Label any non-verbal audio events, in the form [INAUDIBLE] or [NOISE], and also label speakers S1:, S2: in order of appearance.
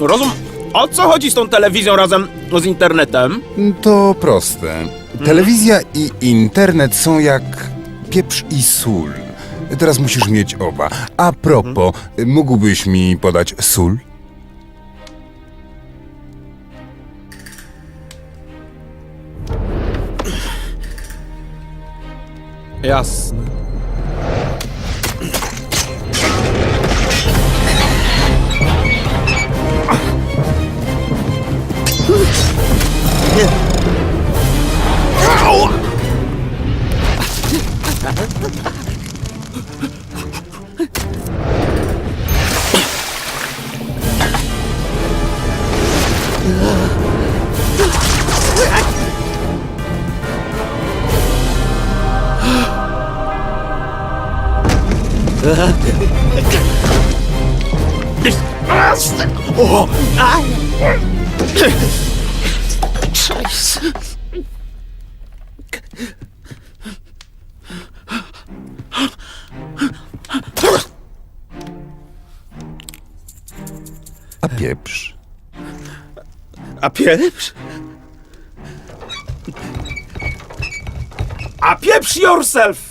S1: Rozum, o co chodzi z tą telewizją razem z internetem?
S2: To proste. Telewizja i internet są jak pieprz i sól. Teraz musisz mieć oba. A propos, mógłbyś mi podać sól?
S1: Jasne. [LAUGHS] Oh! Ah!
S2: A pieprz?
S1: A pieprz? A pieprz yourself!